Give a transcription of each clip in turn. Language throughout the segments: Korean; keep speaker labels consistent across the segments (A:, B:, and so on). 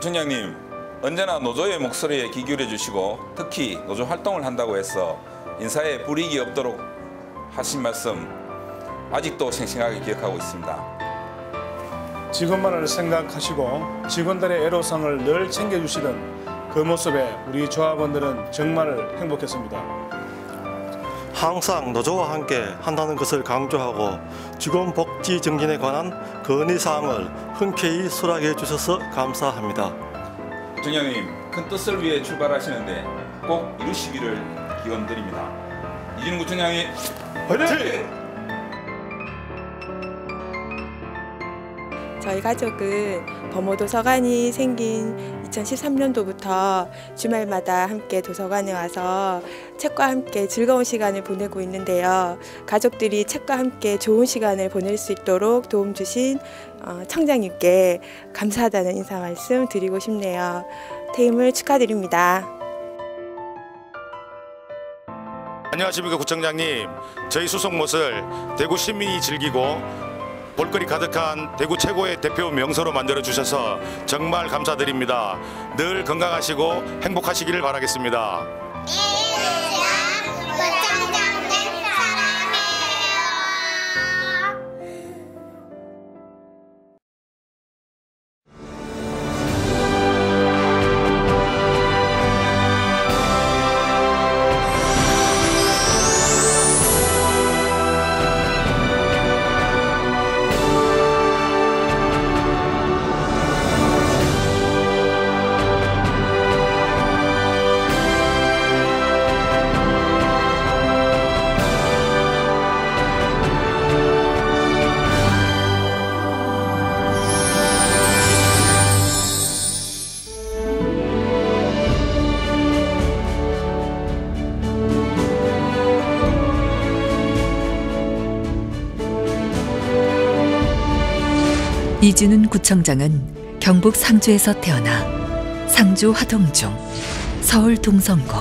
A: 부총장님 언제나 노조의 목소리에 귀 기울여 주시고 특히 노조 활동을 한다고 해서 인사에 불이익이 없도록 하신 말씀 아직도 생생하게 기억하고 있습니다.
B: 직원만을 생각하시고 직원들의 애로사항을 늘 챙겨주시던 그 모습에 우리 조합원들은 정말 행복했습니다.
C: 항상 노조와 함께 한다는 것을 강조하고 직원 복지 증진에 관한 건의 사항을 흔쾌히 수락해 주셔서 감사합니다.
A: 부총장님 큰 뜻을 위해 출발하시는데 꼭 이루시기를 기원드립니다. 이진우 부총장님 화이팅!
D: 저희 가족은 범어도서관이 생긴 2013년도부터 주말마다 함께 도서관에 와서 책과 함께 즐거운 시간을 보내고 있는데요. 가족들이 책과 함께 좋은 시간을 보낼 수 있도록 도움 주신 어, 청장님께 감사하다는 인사 말씀 드리고 싶네요. 퇴임을 축하드립니다.
E: 안녕하십니까 구청장님. 저희 수송못을 대구 시민이 즐기고 볼거리 가득한 대구 최고의 대표 명소로 만들어 주셔서 정말 감사드립니다. 늘 건강하시고 행복하시기를 바라겠습니다.
F: 이준훈 구청장은 경북 상주에서 태어나 상주 화동중, 서울 동성고,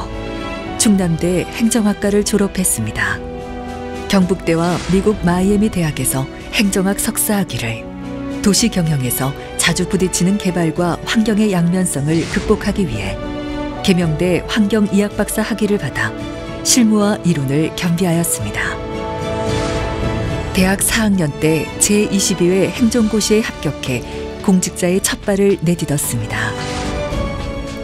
F: 충남대 행정학과를 졸업했습니다. 경북대와 미국 마이애미 대학에서 행정학 석사학위를, 도시 경영에서 자주 부딪히는 개발과 환경의 양면성을 극복하기 위해 계명대 환경이학 박사 학위를 받아 실무와 이론을 겸비하였습니다. 대학 4학년 때 제22회 행정고시에 합격해 공직자의 첫 발을 내딛었습니다.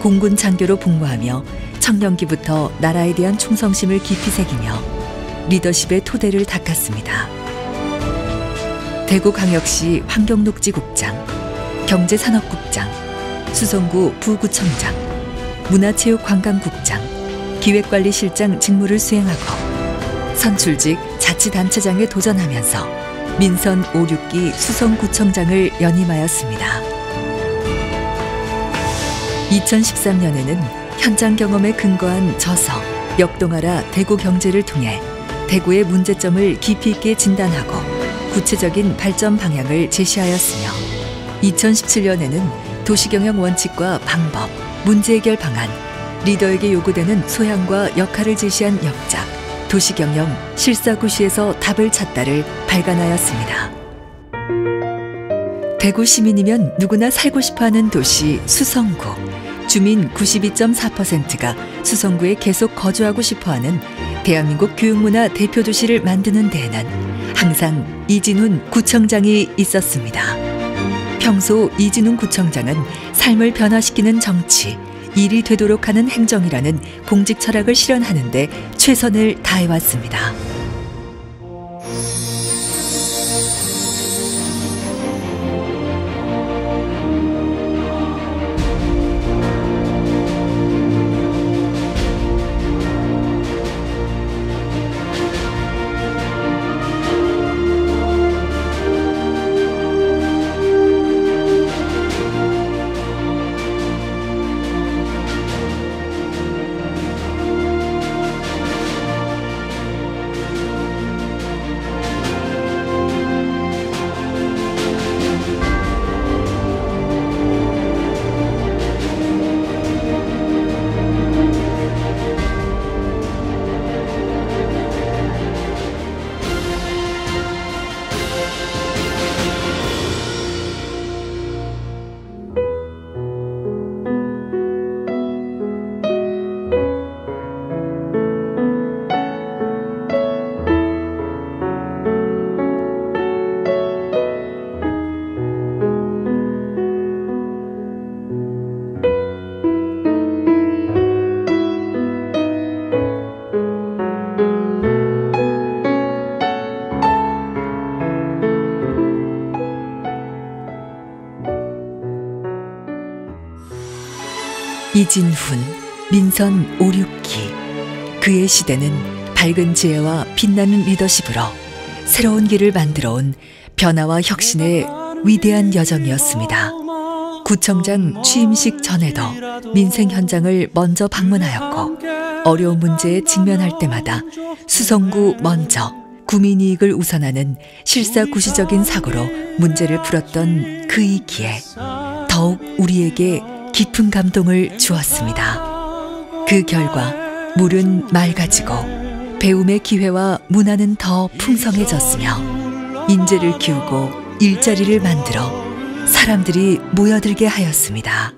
F: 공군 장교로 복무하며 청년기부터 나라에 대한 충성심을 깊이 새기며 리더십의 토대를 닦았습니다. 대구광역시 환경녹지국장, 경제산업국장, 수성구 부구청장, 문화체육관광국장, 기획관리실장 직무를 수행하고 선출직 자치단체장에 도전하면서 민선 5, 6기 수성구청장을 연임하였습니다. 2013년에는 현장 경험에 근거한 저서 역동하라 대구 경제를 통해 대구의 문제점을 깊이 있게 진단하고 구체적인 발전 방향을 제시하였으며 2017년에는 도시경영 원칙과 방법, 문제 해결 방안, 리더에게 요구되는 소양과 역할을 제시한 역작, 도시경영 실사구시에서 답을 찾다를 발간하였습니다. 대구 시민이면 누구나 살고 싶어하는 도시 수성구. 주민 92.4%가 수성구에 계속 거주하고 싶어하는 대한민국 교육문화 대표 도시를 만드는 데에는 항상 이진훈 구청장이 있었습니다. 평소 이진훈 구청장은 삶을 변화시키는 정치, 일이 되도록 하는 행정이라는 공직 철학을 실현하는데 최선을 다해왔습니다. 이진훈, 민선 5, 6기. 그의 시대는 밝은 지혜와 빛나는 리더십으로 새로운 길을 만들어 온 변화와 혁신의 위대한 여정이었습니다. 구청장 취임식 전에도 민생 현장을 먼저 방문하였고 어려운 문제에 직면할 때마다 수성구 먼저 구민 이익을 우선하는 실사구시적인 사고로 문제를 풀었던 그이기에 더욱 우리에게 깊은 감동을 주었습니다. 그 결과 물은 맑아지고 배움의 기회와 문화는 더 풍성해졌으며 인재를 키우고 일자리를 만들어 사람들이 모여들게 하였습니다.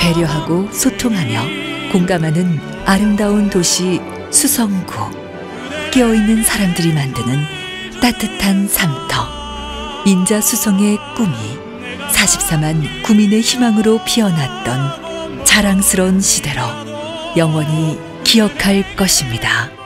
F: 배려하고 소통하며 공감하는 아름다운 도시 수성구. 깨어있는 사람들이 만드는 따뜻한 삶터. 인자 수성의 꿈이 44만 구민의 희망으로 피어났던 자랑스러운 시대로 영원히 기억할 것입니다.